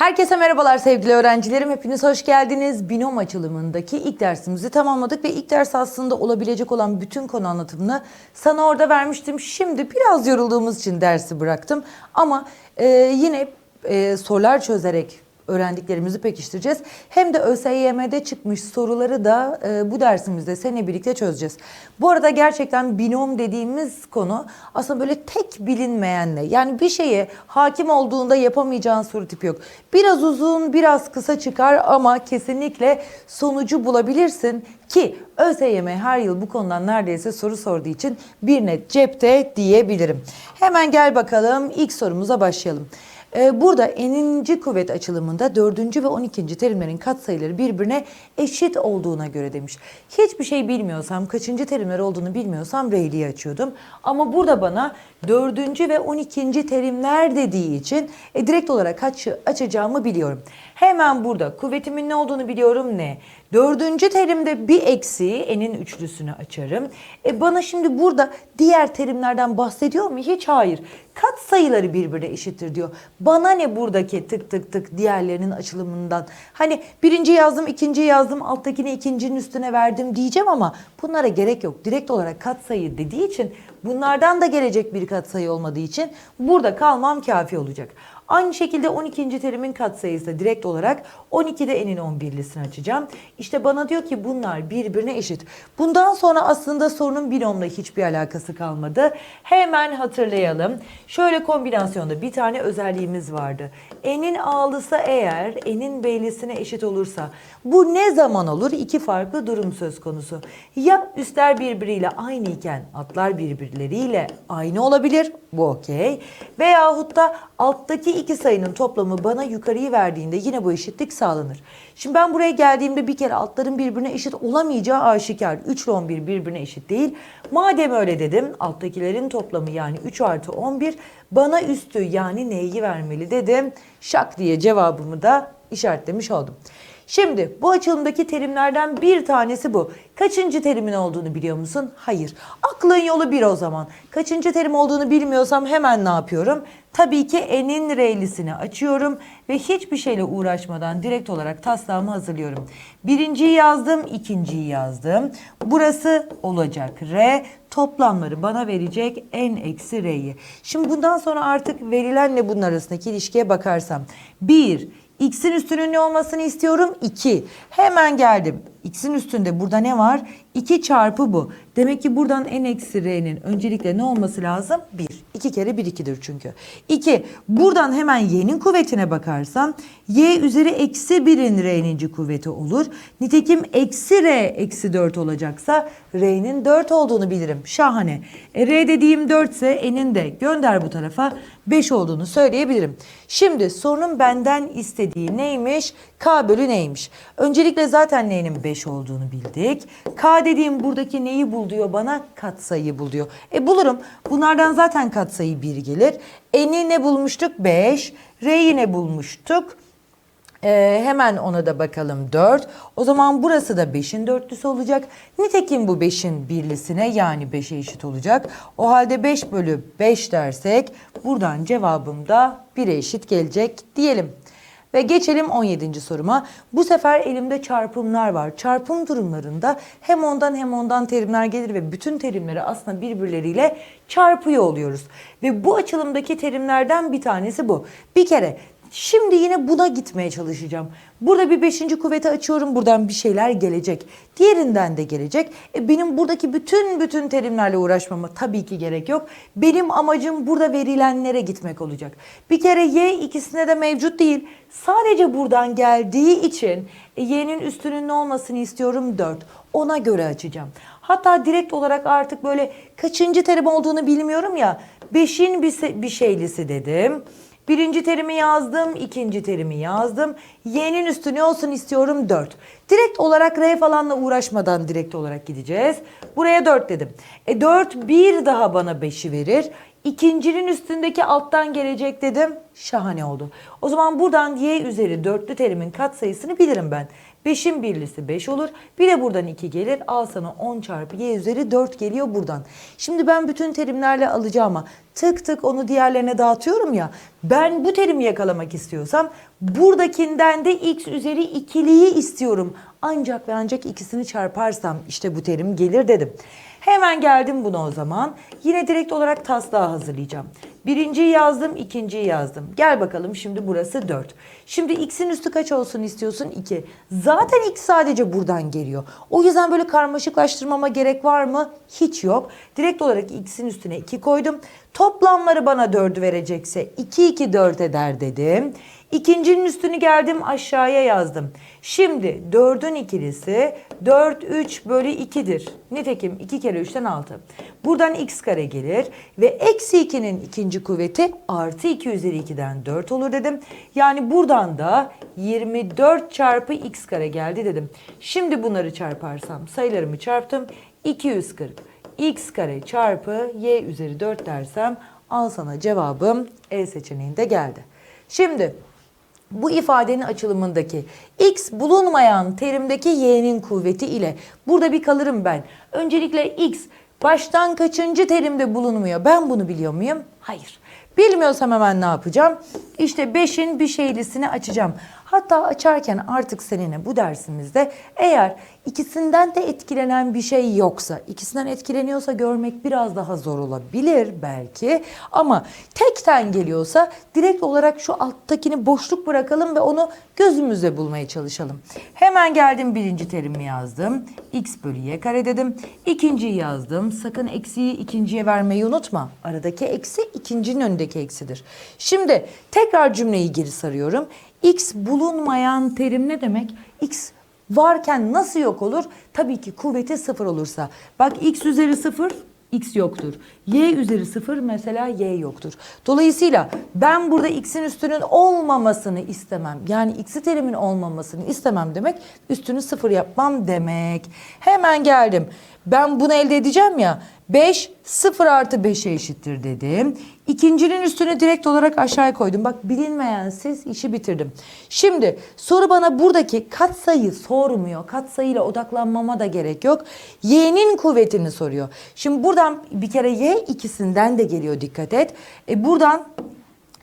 Herkese merhabalar sevgili öğrencilerim. Hepiniz hoş geldiniz. Binom açılımındaki ilk dersimizi tamamladık ve ilk ders aslında olabilecek olan bütün konu anlatımını sana orada vermiştim. Şimdi biraz yorulduğumuz için dersi bıraktım. Ama e, yine e, sorular çözerek öğrendiklerimizi pekiştireceğiz. Hem de ÖSYM'de çıkmış soruları da e, bu dersimizde seninle birlikte çözeceğiz. Bu arada gerçekten binom dediğimiz konu aslında böyle tek bilinmeyenle yani bir şeye hakim olduğunda yapamayacağın soru tipi yok. Biraz uzun biraz kısa çıkar ama kesinlikle sonucu bulabilirsin ki ÖSYM her yıl bu konudan neredeyse soru sorduğu için bir net cepte diyebilirim. Hemen gel bakalım ilk sorumuza başlayalım. Ee, Burada eninci kuvvet açılımında dördüncü ve on ikinci terimlerin katsayıları birbirine eşit olduğuna göre demiş. Hiçbir şey bilmiyorsam, kaçıncı terimler olduğunu bilmiyorsam Reyli'yi açıyordum. Ama burada bana dördüncü ve on ikinci terimler dediği için e, direkt olarak aç, açacağımı biliyorum. Hemen burada kuvvetimin ne olduğunu biliyorum ne? Dördüncü terimde bir eksiği enin üçlüsünü açarım. E bana şimdi burada diğer terimlerden bahsediyor mu? Hiç hayır. Kat sayıları birbirine eşittir diyor. Bana ne buradaki tık tık tık diğerlerinin açılımından? Hani birinci yazdım, ikinci yazdım, alttakini ikincinin üstüne verdim diyeceğim ama bunlara gerek yok. Direkt olarak kat sayı dediği için bunlardan da gelecek bir kat sayı olmadığı için burada kalmam kafi olacak. Aynı şekilde 12. terimin katsayısı da direkt olarak 12'de enin 11'lisini açacağım. İşte bana diyor ki bunlar birbirine eşit. Bundan sonra aslında sorunun binomla hiçbir alakası kalmadı. Hemen hatırlayalım. Şöyle kombinasyonda bir tane özelliğimiz vardı. Enin a'lısı eğer enin b'lisine eşit olursa bu ne zaman olur? İki farklı durum söz konusu. Ya üstler birbiriyle aynı iken altlar birbirleriyle aynı olabilir. Bu okey. Veyahut da alttaki iki sayının toplamı bana yukarıyı verdiğinde yine bu eşitlik sağlanır. Şimdi ben buraya geldiğimde bir kere altların birbirine eşit olamayacağı aşikar. 3 ile 11 birbirine eşit değil. Madem öyle dedim alttakilerin toplamı yani 3 artı 11 bana üstü yani neyi vermeli dedim. Şak diye cevabımı da işaretlemiş oldum. Şimdi bu açılımdaki terimlerden bir tanesi bu. Kaçıncı terimin olduğunu biliyor musun? Hayır. Aklın yolu bir o zaman. Kaçıncı terim olduğunu bilmiyorsam hemen ne yapıyorum? Tabii ki enin reylisini açıyorum ve hiçbir şeyle uğraşmadan direkt olarak taslağımı hazırlıyorum. Birinciyi yazdım, ikinciyi yazdım. Burası olacak R. Toplamları bana verecek n eksi R'yi. Şimdi bundan sonra artık verilenle bunun arasındaki ilişkiye bakarsam. 1, X'in üstünün ne olmasını istiyorum? 2. Hemen geldim. X'in üstünde burada ne var? 2 çarpı bu. Demek ki buradan n eksi r'nin öncelikle ne olması lazım? 1. 2 kere 1 2'dir çünkü. 2. Buradan hemen y'nin kuvvetine bakarsam y üzeri eksi 1'in r'ninci kuvveti olur. Nitekim eksi r eksi 4 olacaksa r'nin 4 olduğunu bilirim. Şahane. E, r dediğim 4 ise n'in de gönder bu tarafa 5 olduğunu söyleyebilirim. Şimdi sorunun benden istediği neymiş? K bölü neymiş? Öncelikle zaten n'nin 5 olduğunu bildik. K dediğim buradaki neyi bul diyor bana? Katsayıyı bul diyor. E bulurum. Bunlardan zaten katsayı 1 gelir. N'i ne bulmuştuk? 5. R'yi ne bulmuştuk? Ee, hemen ona da bakalım 4. O zaman burası da 5'in dörtlüsü olacak. Nitekim bu 5'in birlisine yani 5'e eşit olacak. O halde 5 bölü 5 dersek buradan cevabım da 1'e eşit gelecek diyelim. Ve geçelim 17. soruma. Bu sefer elimde çarpımlar var. Çarpım durumlarında hem ondan hem ondan terimler gelir ve bütün terimleri aslında birbirleriyle çarpıyor oluyoruz. Ve bu açılımdaki terimlerden bir tanesi bu. Bir kere Şimdi yine buna gitmeye çalışacağım. Burada bir beşinci kuvveti açıyorum. Buradan bir şeyler gelecek. Diğerinden de gelecek. E benim buradaki bütün bütün terimlerle uğraşmama tabii ki gerek yok. Benim amacım burada verilenlere gitmek olacak. Bir kere y ikisine de mevcut değil. Sadece buradan geldiği için e, y'nin üstünün ne olmasını istiyorum? 4. Ona göre açacağım. Hatta direkt olarak artık böyle kaçıncı terim olduğunu bilmiyorum ya. Beşin bir, se- bir şeylisi dedim. Birinci terimi yazdım, ikinci terimi yazdım. Y'nin üstü ne olsun istiyorum? 4. Direkt olarak R falanla uğraşmadan direkt olarak gideceğiz. Buraya 4 dedim. E 4 bir daha bana 5'i verir. İkincinin üstündeki alttan gelecek dedim. Şahane oldu. O zaman buradan y üzeri dörtlü terimin katsayısını bilirim ben. 5'in birlisi 5 olur. Bir de buradan 2 gelir. Al sana 10 çarpı y üzeri 4 geliyor buradan. Şimdi ben bütün terimlerle alacağıma tık tık onu diğerlerine dağıtıyorum ya. Ben bu terimi yakalamak istiyorsam buradakinden de x üzeri ikiliyi istiyorum. Ancak ve ancak ikisini çarparsam işte bu terim gelir dedim. Hemen geldim buna o zaman. Yine direkt olarak taslağı hazırlayacağım. Birinciyi yazdım, ikinciyi yazdım. Gel bakalım şimdi burası 4. Şimdi x'in üstü kaç olsun istiyorsun? 2. Zaten x sadece buradan geliyor. O yüzden böyle karmaşıklaştırmama gerek var mı? Hiç yok. Direkt olarak x'in üstüne 2 koydum. Toplamları bana 4'ü verecekse 2 2 4 eder dedim. İkincinin üstünü geldim aşağıya yazdım. Şimdi 4'ün ikilisi 4 3 bölü 2'dir. Nitekim 2 kere 3'ten 6. Buradan x kare gelir ve eksi 2'nin ikinci kuvveti artı 2 üzeri 2'den 4 olur dedim. Yani buradan da 24 çarpı x kare geldi dedim. Şimdi bunları çarparsam sayılarımı çarptım. 240 x kare çarpı y üzeri 4 dersem al sana cevabım E seçeneğinde geldi. Şimdi bu ifadenin açılımındaki x bulunmayan terimdeki y'nin kuvveti ile burada bir kalırım ben. Öncelikle x baştan kaçıncı terimde bulunmuyor? Ben bunu biliyor muyum? Hayır. Bilmiyorsam hemen ne yapacağım? İşte 5'in bir şeylisini açacağım. Hatta açarken artık seninle bu dersimizde eğer ikisinden de etkilenen bir şey yoksa, ikisinden etkileniyorsa görmek biraz daha zor olabilir belki. Ama tekten geliyorsa direkt olarak şu alttakini boşluk bırakalım ve onu gözümüzde bulmaya çalışalım. Hemen geldim birinci terimi yazdım. x bölü y kare dedim. İkinciyi yazdım. Sakın eksiği ikinciye vermeyi unutma. Aradaki eksi ikincinin önündeki eksidir. Şimdi tekrar cümleyi geri sarıyorum. X bulunmayan terim ne demek? X varken nasıl yok olur? Tabii ki kuvveti sıfır olursa. Bak x üzeri sıfır x yoktur. Y üzeri sıfır mesela y yoktur. Dolayısıyla ben burada x'in üstünün olmamasını istemem. Yani x'i terimin olmamasını istemem demek üstünü sıfır yapmam demek. Hemen geldim. Ben bunu elde edeceğim ya. 5 0 artı 5'e eşittir dedim. İkincinin üstüne direkt olarak aşağıya koydum. Bak bilinmeyen siz işi bitirdim. Şimdi soru bana buradaki katsayı sormuyor. Katsayıyla odaklanmama da gerek yok. Y'nin kuvvetini soruyor. Şimdi buradan bir kere Y ikisinden de geliyor dikkat et. E buradan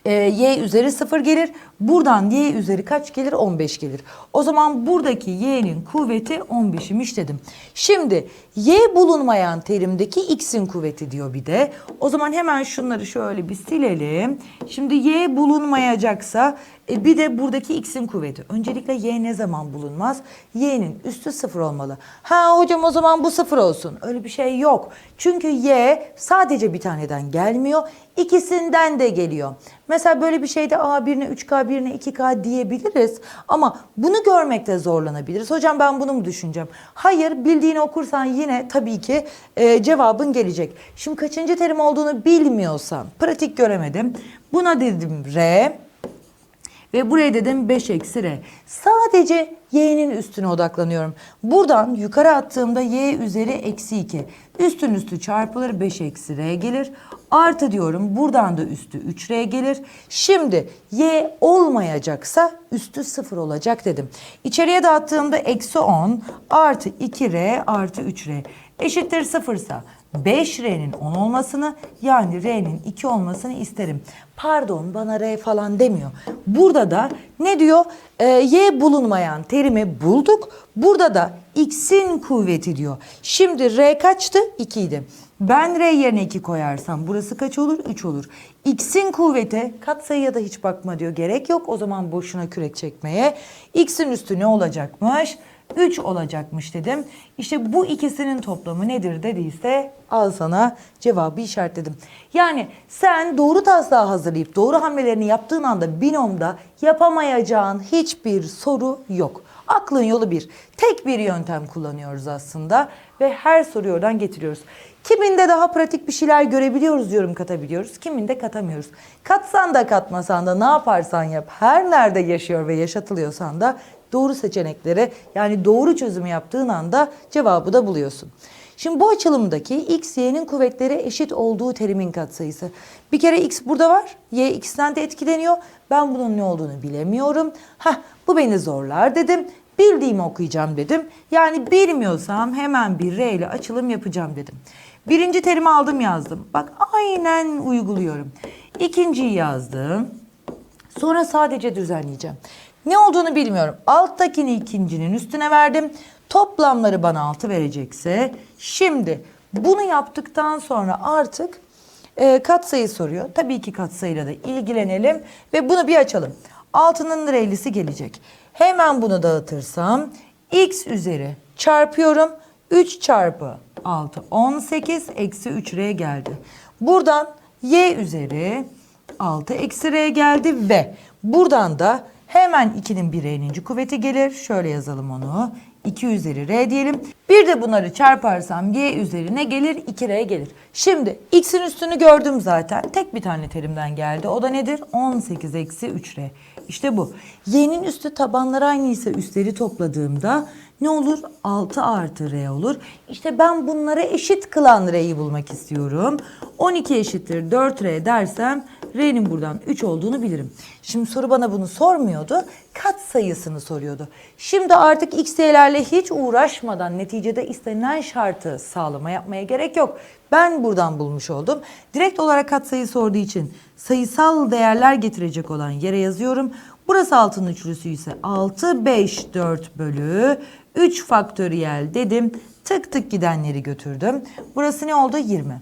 e, y üzeri 0 gelir. Buradan y üzeri kaç gelir? 15 gelir. O zaman buradaki y'nin kuvveti 15'imiş dedim. Şimdi y bulunmayan terimdeki x'in kuvveti diyor bir de. O zaman hemen şunları şöyle bir silelim. Şimdi y bulunmayacaksa e, bir de buradaki x'in kuvveti. Öncelikle y ne zaman bulunmaz? y'nin üstü 0 olmalı. Ha hocam o zaman bu 0 olsun. Öyle bir şey yok. Çünkü y sadece bir taneden gelmiyor. İkisinden de geliyor. Mesela böyle bir şeyde A birine 3K birine 2K diyebiliriz. Ama bunu görmekte zorlanabiliriz. Hocam ben bunu mu düşüneceğim? Hayır bildiğini okursan yine tabii ki e, cevabın gelecek. Şimdi kaçıncı terim olduğunu bilmiyorsan pratik göremedim. Buna dedim R. Ve buraya dedim 5 eksi r. Sadece y'nin üstüne odaklanıyorum. Buradan yukarı attığımda y üzeri eksi 2. Üstün üstü çarpılır 5 eksi r gelir. Artı diyorum buradan da üstü 3r gelir. Şimdi y olmayacaksa üstü 0 olacak dedim. İçeriye dağıttığımda eksi 10 artı 2r artı 3r eşittir 0 ise 5R'nin 10 olmasını yani R'nin 2 olmasını isterim. Pardon bana R falan demiyor. Burada da ne diyor? Ee, y bulunmayan terimi bulduk. Burada da X'in kuvveti diyor. Şimdi R kaçtı? 2 idi. Ben R yerine 2 koyarsam burası kaç olur? 3 olur. X'in kuvveti katsayıya da hiç bakma diyor. Gerek yok o zaman boşuna kürek çekmeye. X'in üstü ne olacakmış? 3 olacakmış dedim. İşte bu ikisinin toplamı nedir dediyse al sana cevabı işaretledim. Yani sen doğru taslağı hazırlayıp doğru hamlelerini yaptığın anda binomda yapamayacağın hiçbir soru yok. Aklın yolu bir. Tek bir yöntem kullanıyoruz aslında ve her soruyu oradan getiriyoruz. Kiminde daha pratik bir şeyler görebiliyoruz yorum katabiliyoruz. Kiminde katamıyoruz. Katsan da katmasan da ne yaparsan yap. Her nerede yaşıyor ve yaşatılıyorsan da doğru seçenekleri yani doğru çözümü yaptığın anda cevabı da buluyorsun. Şimdi bu açılımdaki x, y'nin kuvvetleri eşit olduğu terimin katsayısı. Bir kere x burada var. Y x'ten de etkileniyor. Ben bunun ne olduğunu bilemiyorum. Heh, bu beni zorlar dedim. Bildiğimi okuyacağım dedim. Yani bilmiyorsam hemen bir R ile açılım yapacağım dedim. Birinci terimi aldım yazdım. Bak aynen uyguluyorum. İkinciyi yazdım. Sonra sadece düzenleyeceğim. Ne olduğunu bilmiyorum. Alttakini ikincinin üstüne verdim. Toplamları bana 6 verecekse şimdi bunu yaptıktan sonra artık e, katsayı soruyor. Tabii ki katsayıyla da ilgilenelim ve bunu bir açalım. 6'nın reylisi gelecek. Hemen bunu dağıtırsam x üzeri çarpıyorum. 3 çarpı 6 18 eksi 3r geldi. Buradan y üzeri 6 eksi r geldi ve buradan da hemen 2'nin bir r'ninci kuvveti gelir. Şöyle yazalım onu. 2 üzeri r diyelim. Bir de bunları çarparsam y üzerine gelir 2r gelir. Şimdi x'in üstünü gördüm zaten. Tek bir tane terimden geldi. O da nedir? 18 eksi 3r. İşte bu. Y'nin üstü tabanları aynı ise üstleri topladığımda ne olur? 6 artı R olur. İşte ben bunları eşit kılan R'yi bulmak istiyorum. 12 eşittir 4R dersem R'nin buradan 3 olduğunu bilirim. Şimdi soru bana bunu sormuyordu. Kat sayısını soruyordu. Şimdi artık x'lerle hiç uğraşmadan neticede istenilen şartı sağlama yapmaya gerek yok. Ben buradan bulmuş oldum. Direkt olarak katsayı sorduğu için sayısal değerler getirecek olan yere yazıyorum. Burası altının üçlüsü ise 6, 5, 4 bölü 3 faktöriyel dedim. Tık tık gidenleri götürdüm. Burası ne oldu? 20.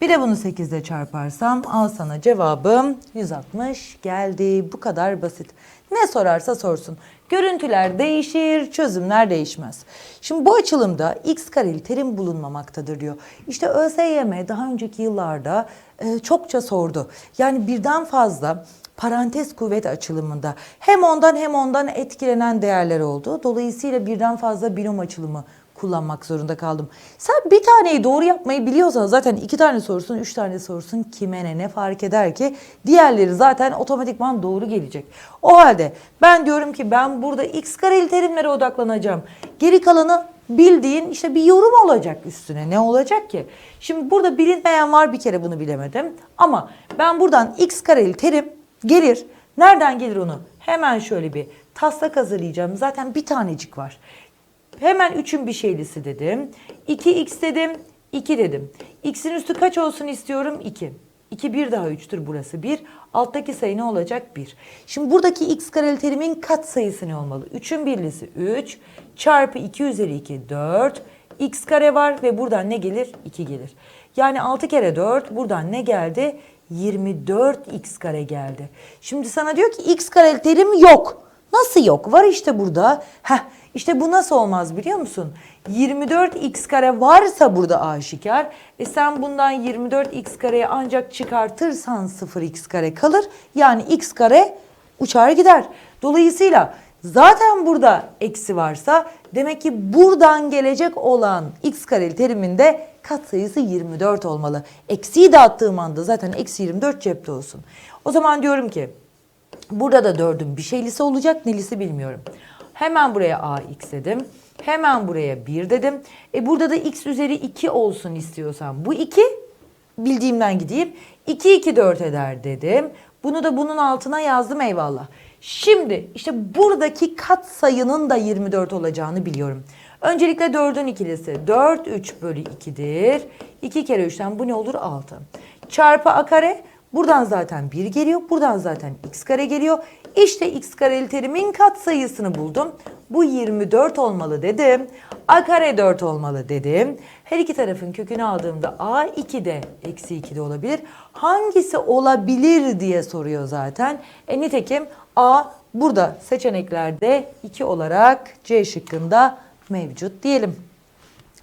Bir de bunu 8 ile çarparsam al sana cevabım 160 geldi. Bu kadar basit. Ne sorarsa sorsun. Görüntüler değişir, çözümler değişmez. Şimdi bu açılımda x kareli terim bulunmamaktadır diyor. İşte ÖSYM daha önceki yıllarda e, çokça sordu. Yani birden fazla parantez kuvvet açılımında hem ondan hem ondan etkilenen değerler oldu. Dolayısıyla birden fazla binom açılımı kullanmak zorunda kaldım. Sen bir taneyi doğru yapmayı biliyorsan zaten iki tane sorsun, üç tane sorsun kime ne ne fark eder ki? Diğerleri zaten otomatikman doğru gelecek. O halde ben diyorum ki ben burada x kareli terimlere odaklanacağım. Geri kalanı bildiğin işte bir yorum olacak üstüne. Ne olacak ki? Şimdi burada bilinmeyen var bir kere bunu bilemedim. Ama ben buradan x kareli terim gelir. Nereden gelir onu? Hemen şöyle bir taslak hazırlayacağım. Zaten bir tanecik var. Hemen 3'ün bir şeylisi dedim. 2x dedim. 2 dedim. X'in üstü kaç olsun istiyorum? 2. 2 bir daha 3'tür burası 1. Alttaki sayı ne olacak? 1. Şimdi buradaki x kareli terimin kat sayısı ne olmalı? 3'ün birlisi 3 çarpı 2 üzeri 2 4. x kare var ve buradan ne gelir? 2 gelir. Yani 6 kere 4 buradan ne geldi? 24x kare geldi. Şimdi sana diyor ki x kareli terim yok. Nasıl yok? Var işte burada. Heh, işte bu nasıl olmaz biliyor musun? 24x kare varsa burada aşikar. E sen bundan 24x kareyi ancak çıkartırsan 0x kare kalır. Yani x kare uçar gider. Dolayısıyla zaten burada eksi varsa demek ki buradan gelecek olan x kareli teriminde katsayısı 24 olmalı. Eksiyi dağıttığım anda zaten eksi 24 cepte olsun. O zaman diyorum ki Burada da dördün bir şeylisi olacak. Nelisi bilmiyorum. Hemen buraya ax dedim. Hemen buraya 1 dedim. E burada da x üzeri 2 olsun istiyorsam. Bu 2 bildiğimden gideyim. 2 2 4 eder dedim. Bunu da bunun altına yazdım eyvallah. Şimdi işte buradaki kat sayının da 24 olacağını biliyorum. Öncelikle 4'ün ikilisi 4 3 bölü 2'dir. 2 kere 3'ten bu ne olur 6. Çarpı a kare Buradan zaten 1 geliyor. Buradan zaten x kare geliyor. İşte x kareli terimin katsayısını buldum. Bu 24 olmalı dedim. a kare 4 olmalı dedim. Her iki tarafın kökünü aldığımda a 2 de eksi 2 de olabilir. Hangisi olabilir diye soruyor zaten. E nitekim a burada seçeneklerde 2 olarak C şıkkında mevcut diyelim.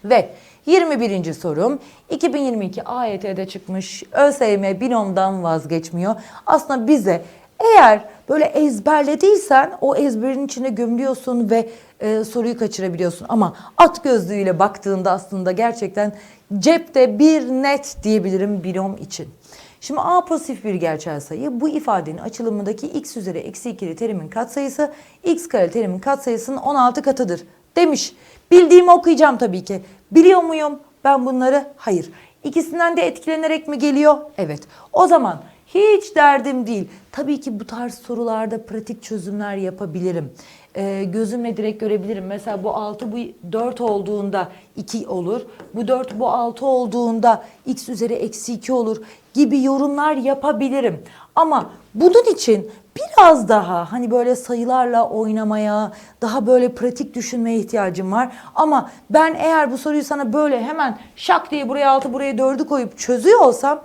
Ve 21. sorum 2022 AYT'de çıkmış ÖSYM binomdan vazgeçmiyor. Aslında bize eğer böyle ezberlediysen o ezberin içine gömülüyorsun ve e, soruyu kaçırabiliyorsun. Ama at gözlüğüyle baktığında aslında gerçekten cepte bir net diyebilirim binom için. Şimdi A pozitif bir gerçel sayı bu ifadenin açılımındaki x üzeri eksi 2'li terimin katsayısı x kare terimin katsayısının 16 katıdır demiş. Bildiğimi okuyacağım tabii ki. Biliyor muyum ben bunları? Hayır. İkisinden de etkilenerek mi geliyor? Evet. O zaman hiç derdim değil. Tabii ki bu tarz sorularda pratik çözümler yapabilirim. e, gözümle direkt görebilirim. Mesela bu 6 bu 4 olduğunda 2 olur. Bu 4 bu 6 olduğunda x üzeri eksi 2 olur gibi yorumlar yapabilirim. Ama bunun için biraz daha hani böyle sayılarla oynamaya, daha böyle pratik düşünmeye ihtiyacım var. Ama ben eğer bu soruyu sana böyle hemen şak diye buraya 6 buraya 4'ü koyup çözüyor olsam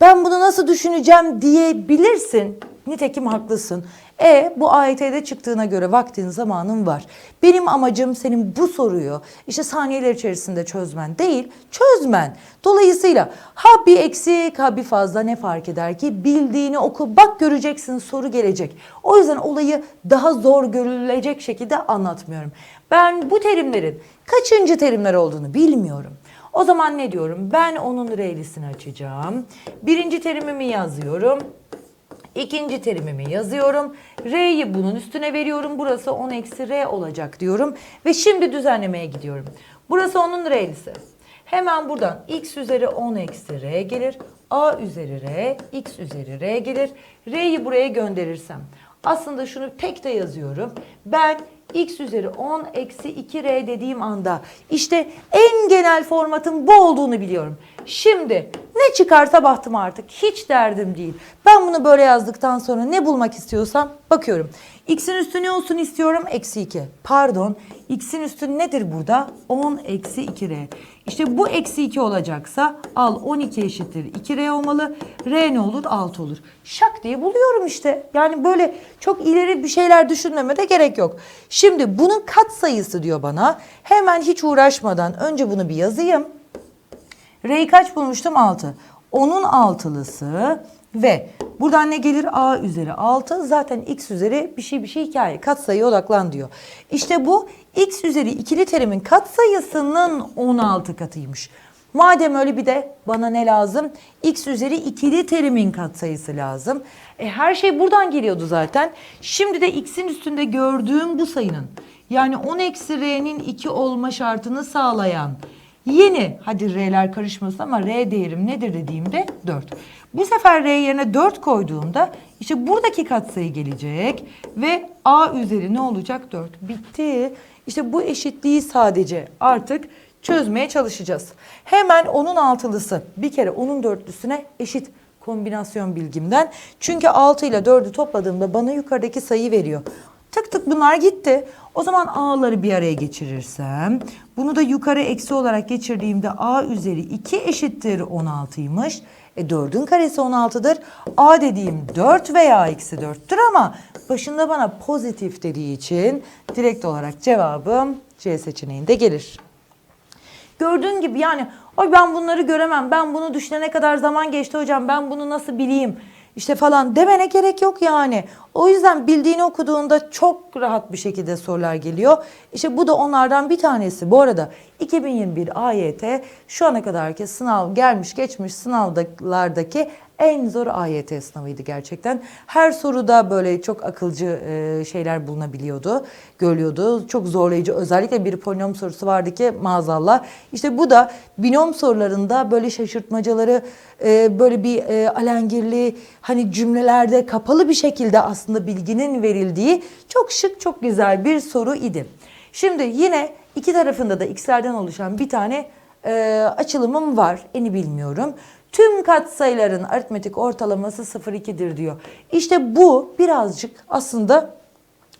ben bunu nasıl düşüneceğim diyebilirsin. Nitekim haklısın. E bu AYT'de çıktığına göre vaktin zamanın var. Benim amacım senin bu soruyu işte saniyeler içerisinde çözmen değil, çözmen. Dolayısıyla ha bir eksik ha bir fazla ne fark eder ki bildiğini oku bak göreceksin soru gelecek. O yüzden olayı daha zor görülecek şekilde anlatmıyorum. Ben bu terimlerin kaçıncı terimler olduğunu bilmiyorum. O zaman ne diyorum? Ben onun re'lisini açacağım. Birinci terimimi yazıyorum. İkinci terimimi yazıyorum. R'yi bunun üstüne veriyorum. Burası 10 eksi R olacak diyorum. Ve şimdi düzenlemeye gidiyorum. Burası onun R'lisi. Hemen buradan x üzeri 10 eksi R gelir. A üzeri R, x üzeri R gelir. R'yi buraya gönderirsem. Aslında şunu tek de yazıyorum. Ben x üzeri 10 eksi 2r dediğim anda işte en genel formatın bu olduğunu biliyorum. Şimdi ne çıkarsa bahtım artık hiç derdim değil. Ben bunu böyle yazdıktan sonra ne bulmak istiyorsam bakıyorum. X'in üstü ne olsun istiyorum? Eksi 2. Pardon x'in üstü nedir burada? 10 eksi 2r. İşte bu eksi 2 olacaksa al 12 eşittir 2r olmalı. R ne olur? 6 olur. Şak diye buluyorum işte. Yani böyle çok ileri bir şeyler düşünmeme de gerek yok. Şimdi bunun kat sayısı diyor bana. Hemen hiç uğraşmadan önce bunu bir yazayım. R'yi kaç bulmuştum? 6. Onun altılısı ve buradan ne gelir? A üzeri 6. Zaten x üzeri bir şey bir şey hikaye. Katsayıya odaklan diyor. İşte bu x üzeri ikili terimin katsayısının 16 katıymış. Madem öyle bir de bana ne lazım? x üzeri ikili terimin katsayısı lazım. E, her şey buradan geliyordu zaten. Şimdi de x'in üstünde gördüğüm bu sayının yani 10 eksi r'nin 2 olma şartını sağlayan Yeni, hadi R'ler karışmasın ama R değerim nedir dediğimde 4. Bu sefer R yerine 4 koyduğumda işte buradaki katsayı gelecek ve A üzeri ne olacak? 4. Bitti. İşte bu eşitliği sadece artık çözmeye çalışacağız. Hemen onun altılısı bir kere onun dörtlüsüne eşit kombinasyon bilgimden. Çünkü 6 ile 4'ü topladığımda bana yukarıdaki sayı veriyor. Tık tık bunlar gitti. O zaman a'ları bir araya geçirirsem bunu da yukarı eksi olarak geçirdiğimde a üzeri 2 eşittir 16'ymış. E 4'ün karesi 16'dır. A dediğim 4 veya eksi 4'tür ama başında bana pozitif dediği için direkt olarak cevabım C seçeneğinde gelir. Gördüğün gibi yani Ay ben bunları göremem. Ben bunu düşünene kadar zaman geçti hocam. Ben bunu nasıl bileyim? İşte falan demene gerek yok yani. O yüzden bildiğini okuduğunda çok rahat bir şekilde sorular geliyor. İşte bu da onlardan bir tanesi. Bu arada 2021 AYT şu ana kadarki sınav gelmiş geçmiş sınavlardaki en zor AYT sınavıydı gerçekten. Her soruda böyle çok akılcı e, şeyler bulunabiliyordu, görülüyordu. Çok zorlayıcı. Özellikle bir polinom sorusu vardı ki maazallah. İşte bu da binom sorularında böyle şaşırtmacaları e, böyle bir e, alengirli hani cümlelerde kapalı bir şekilde aslında bilginin verildiği çok şık çok güzel bir soru idi. Şimdi yine iki tarafında da x'lerden oluşan bir tane e, açılımım var. Eni bilmiyorum. Tüm katsayıların aritmetik ortalaması 0,2'dir diyor. İşte bu birazcık aslında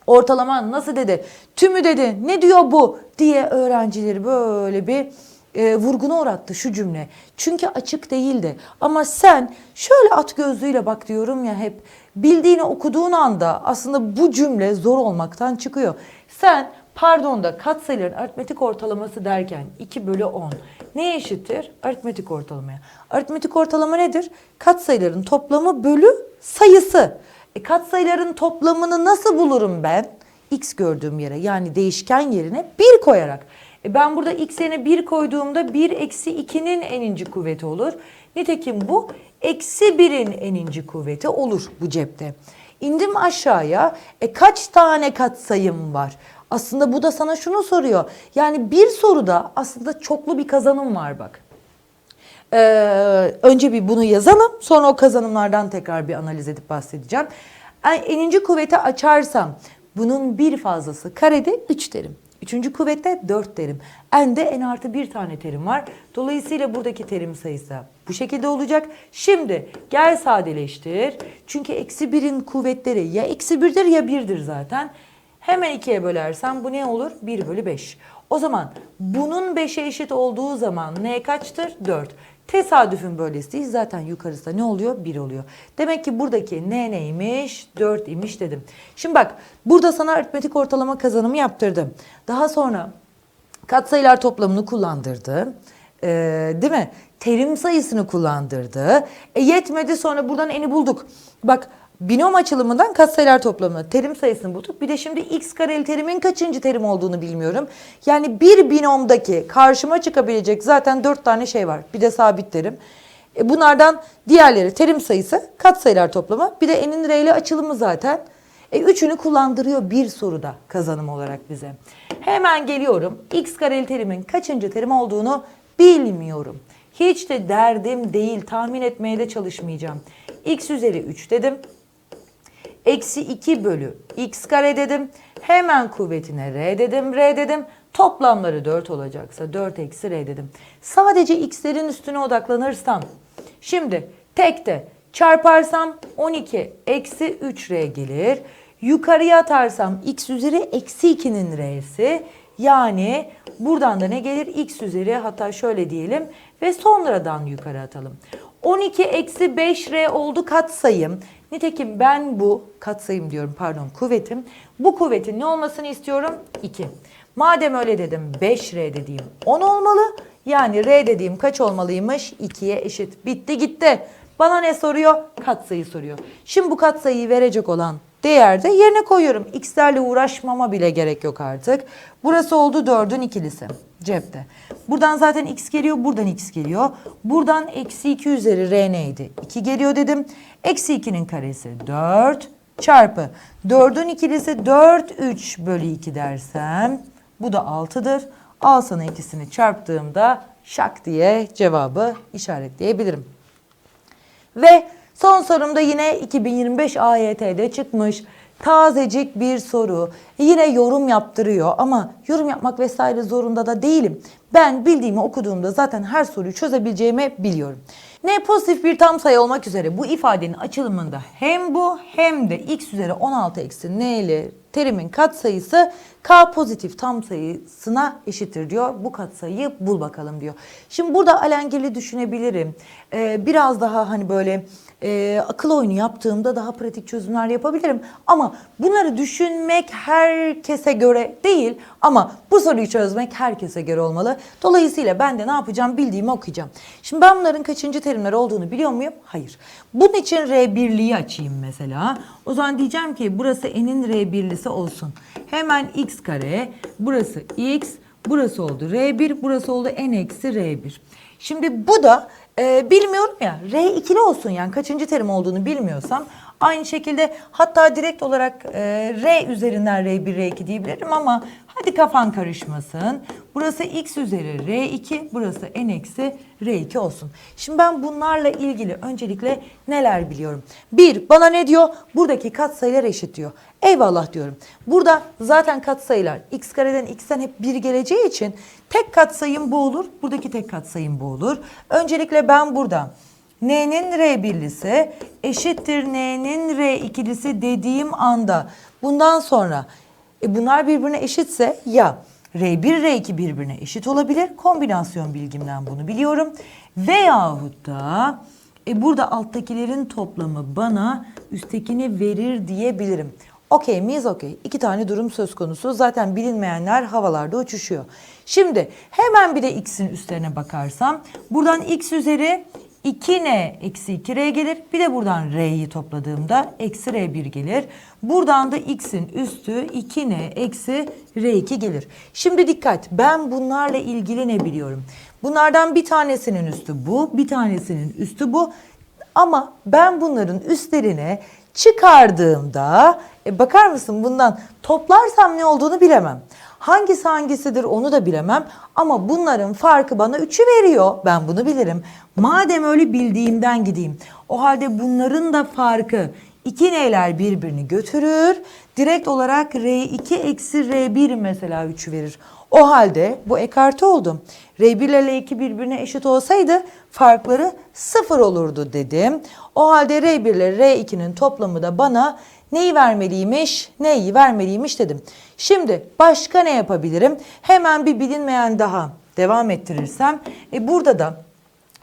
ortalama nasıl dedi, tümü dedi, ne diyor bu diye öğrencileri böyle bir e, vurguna uğrattı şu cümle. Çünkü açık değildi. Ama sen şöyle at gözlüğüyle bak diyorum ya hep bildiğini okuduğun anda aslında bu cümle zor olmaktan çıkıyor. Sen pardon da katsayıların aritmetik ortalaması derken 2 bölü 10 ne eşittir? Aritmetik ortalamaya. Aritmetik ortalama nedir? Katsayıların toplamı bölü sayısı. E, katsayıların toplamını nasıl bulurum ben? X gördüğüm yere yani değişken yerine 1 koyarak. E ben burada x yerine 1 koyduğumda 1 eksi 2'nin eninci kuvveti olur. Nitekim bu eksi 1'in eninci kuvveti olur bu cepte. İndim aşağıya. E kaç tane katsayım var? Aslında bu da sana şunu soruyor. Yani bir soruda aslında çoklu bir kazanım var bak. Ee, önce bir bunu yazalım. Sonra o kazanımlardan tekrar bir analiz edip bahsedeceğim. Yani eninci kuvveti açarsam Bunun bir fazlası karede 3 derim. Üçüncü kuvvette 4 terim. N'de n artı bir tane terim var. Dolayısıyla buradaki terim sayısı bu şekilde olacak. Şimdi gel sadeleştir. Çünkü eksi birin kuvvetleri ya eksi birdir ya birdir zaten. Hemen ikiye bölersem bu ne olur? 1 bölü 5. O zaman bunun 5'e eşit olduğu zaman n kaçtır? 4. Tesadüfün böylesi değil. Zaten yukarısı da ne oluyor? 1 oluyor. Demek ki buradaki n neymiş? 4 imiş dedim. Şimdi bak burada sana aritmetik ortalama kazanımı yaptırdım. Daha sonra katsayılar toplamını kullandırdı. Ee, değil mi? Terim sayısını kullandırdı. E, yetmedi sonra buradan eni bulduk. Bak binom açılımından katsayılar toplamı terim sayısını bulduk. Bir de şimdi x kareli terimin kaçıncı terim olduğunu bilmiyorum. Yani bir binomdaki karşıma çıkabilecek zaten dört tane şey var. Bir de sabit terim. E, bunlardan diğerleri terim sayısı katsayılar toplamı. Bir de enin r'li açılımı zaten. E, üçünü kullandırıyor bir soruda kazanım olarak bize. Hemen geliyorum. X kareli terimin kaçıncı terim olduğunu bilmiyorum. Hiç de derdim değil. Tahmin etmeye de çalışmayacağım. X üzeri 3 dedim. Eksi 2 bölü x kare dedim. Hemen kuvvetine r dedim, r dedim. Toplamları 4 olacaksa 4 eksi r dedim. Sadece x'lerin üstüne odaklanırsam. Şimdi tekte çarparsam 12 eksi 3r gelir. Yukarıya atarsam x üzeri eksi 2'nin r'si. Yani buradan da ne gelir? x üzeri hatta şöyle diyelim ve sonradan yukarı atalım. 12 eksi 5r oldu katsayım. Nitekim ben bu katsayım diyorum pardon kuvvetim. Bu kuvvetin ne olmasını istiyorum? 2. Madem öyle dedim 5r dediğim 10 olmalı. Yani r dediğim kaç olmalıymış? 2'ye eşit. Bitti gitti. Bana ne soruyor? Katsayı soruyor. Şimdi bu katsayıyı verecek olan değerde yerine koyuyorum. X'lerle uğraşmama bile gerek yok artık. Burası oldu 4'ün ikilisi cepte. Buradan zaten x geliyor, buradan x geliyor. Buradan eksi 2 üzeri r neydi? 2 geliyor dedim. Eksi 2'nin karesi 4 çarpı 4'ün ikilisi 4, 3 bölü 2 dersem bu da 6'dır. Al sana ikisini çarptığımda şak diye cevabı işaretleyebilirim. Ve son sorumda yine 2025 AYT'de çıkmış. Tazecik bir soru. Yine yorum yaptırıyor ama yorum yapmak vesaire zorunda da değilim. Ben bildiğimi okuduğumda zaten her soruyu çözebileceğimi biliyorum. Ne pozitif bir tam sayı olmak üzere bu ifadenin açılımında hem bu hem de x üzeri 16 eksi n ile terimin katsayısı k pozitif tam sayısına eşittir diyor. Bu katsayıyı bul bakalım diyor. Şimdi burada alengirli düşünebilirim. Ee, biraz daha hani böyle e, akıl oyunu yaptığımda daha pratik çözümler yapabilirim. Ama bunları düşünmek herkese göre değil ama bu soruyu çözmek herkese göre olmalı. Dolayısıyla ben de ne yapacağım bildiğimi okuyacağım. Şimdi ben bunların kaçıncı terimler olduğunu biliyor muyum? Hayır. Bunun için R birliği açayım mesela. O zaman diyeceğim ki burası n'in R birlisi olsun. Hemen x kare, burası x, burası oldu R1, burası oldu n eksi R1. Şimdi bu da e, bilmiyorum ya R ikili olsun yani kaçıncı terim olduğunu bilmiyorsam aynı şekilde hatta direkt olarak e, R üzerinden R1 R2 diyebilirim ama hadi kafan karışmasın. Burası x üzeri R2 burası n eksi R2 olsun. Şimdi ben bunlarla ilgili öncelikle neler biliyorum? Bir bana ne diyor? Buradaki katsayılar eşit diyor. Eyvallah diyorum. Burada zaten katsayılar x kareden x'ten hep 1 geleceği için tek katsayım bu olur. Buradaki tek katsayım bu olur. Öncelikle ben burada n'nin r birlisi eşittir n'nin r ikilisi dediğim anda bundan sonra e bunlar birbirine eşitse ya R1, R2 birbirine eşit olabilir. Kombinasyon bilgimden bunu biliyorum. Veyahut da e burada alttakilerin toplamı bana üsttekini verir diyebilirim. Okey miyiz? Okey. İki tane durum söz konusu. Zaten bilinmeyenler havalarda uçuşuyor. Şimdi hemen bir de x'in üstlerine bakarsam buradan x üzeri 2n eksi 2r gelir. Bir de buradan r'yi topladığımda eksi r1 gelir. Buradan da x'in üstü 2n eksi r2 gelir. Şimdi dikkat ben bunlarla ilgili ne biliyorum? Bunlardan bir tanesinin üstü bu, bir tanesinin üstü bu. Ama ben bunların üstlerine çıkardığımda e, bakar mısın bundan toplarsam ne olduğunu bilemem. Hangisi hangisidir onu da bilemem ama bunların farkı bana 3'ü veriyor. Ben bunu bilirim. Madem öyle bildiğimden gideyim. O halde bunların da farkı İki n'ler birbirini götürür. Direkt olarak R2 eksi R1 mesela 3'ü verir. O halde bu ekarte oldu. R1 ile L2 birbirine eşit olsaydı farkları sıfır olurdu dedim. O halde R1 ile R2'nin toplamı da bana neyi vermeliymiş, neyi vermeliymiş dedim. Şimdi başka ne yapabilirim? Hemen bir bilinmeyen daha devam ettirirsem. E burada da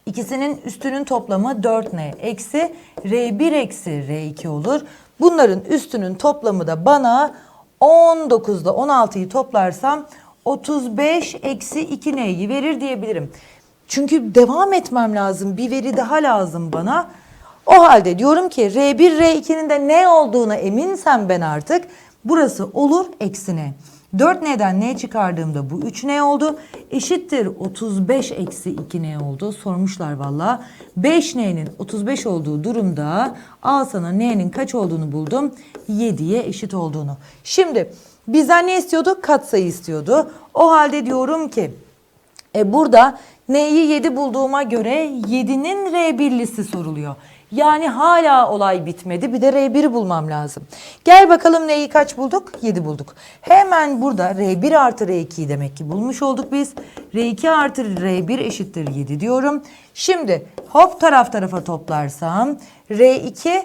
İkisinin üstünün toplamı 4n eksi r1 eksi r2 olur. Bunların üstünün toplamı da bana 19'da 16'yı toplarsam 35 eksi 2n'yi verir diyebilirim. Çünkü devam etmem lazım. Bir veri daha lazım bana. O halde diyorum ki R1, R2'nin de ne olduğuna eminsem ben artık burası olur eksine. 4 n'den ne çıkardığımda bu 3 ne oldu? Eşittir 35 eksi 2 ne oldu? Sormuşlar valla. 5 n'nin 35 olduğu durumda al sana n'nin kaç olduğunu buldum. 7'ye eşit olduğunu. Şimdi bizden ne istiyordu? Katsayı istiyordu. O halde diyorum ki e burada neyi 7 bulduğuma göre 7'nin R1'lisi soruluyor. Yani hala olay bitmedi. Bir de R1'i bulmam lazım. Gel bakalım neyi kaç bulduk? 7 bulduk. Hemen burada R1 artı R2'yi demek ki bulmuş olduk biz. R2 artı R1 eşittir 7 diyorum. Şimdi hop taraf tarafa toplarsam R2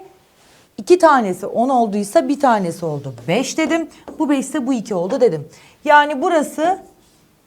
İki tanesi 10 olduysa bir tanesi oldu 5 dedim. Bu 5 ise bu 2 oldu dedim. Yani burası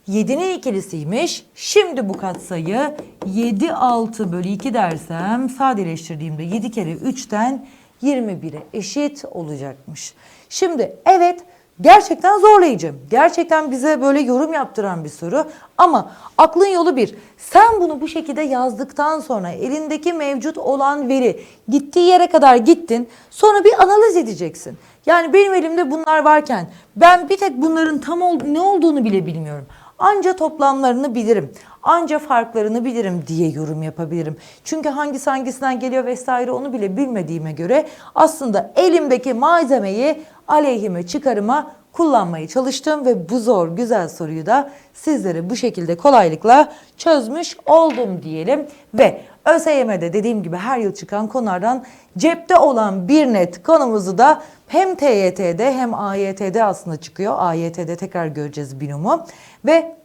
7'nin ikilisiymiş. Şimdi bu katsayı 7 6 bölü 2 dersem sadeleştirdiğimde 7 kere 3'ten 21'e eşit olacakmış. Şimdi evet gerçekten zorlayıcı. Gerçekten bize böyle yorum yaptıran bir soru. Ama aklın yolu bir. Sen bunu bu şekilde yazdıktan sonra elindeki mevcut olan veri gittiği yere kadar gittin. Sonra bir analiz edeceksin. Yani benim elimde bunlar varken ben bir tek bunların tam ol- ne olduğunu bile bilmiyorum. Anca toplamlarını bilirim. Anca farklarını bilirim diye yorum yapabilirim. Çünkü hangisi hangisinden geliyor vesaire onu bile bilmediğime göre aslında elimdeki malzemeyi aleyhime çıkarıma kullanmaya çalıştım ve bu zor güzel soruyu da sizlere bu şekilde kolaylıkla çözmüş oldum diyelim ve ÖSYM'de dediğim gibi her yıl çıkan konulardan cepte olan bir net konumuzu da hem TYT'de hem AYT'de aslında çıkıyor. AYT'de tekrar göreceğiz binomu ve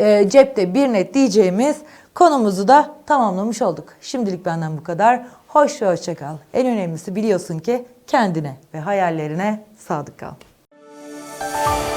e, cepte bir net diyeceğimiz konumuzu da tamamlamış olduk. Şimdilik benden bu kadar. Hoş ve hoşça kal. En önemlisi biliyorsun ki kendine ve hayallerine sadık kal. Müzik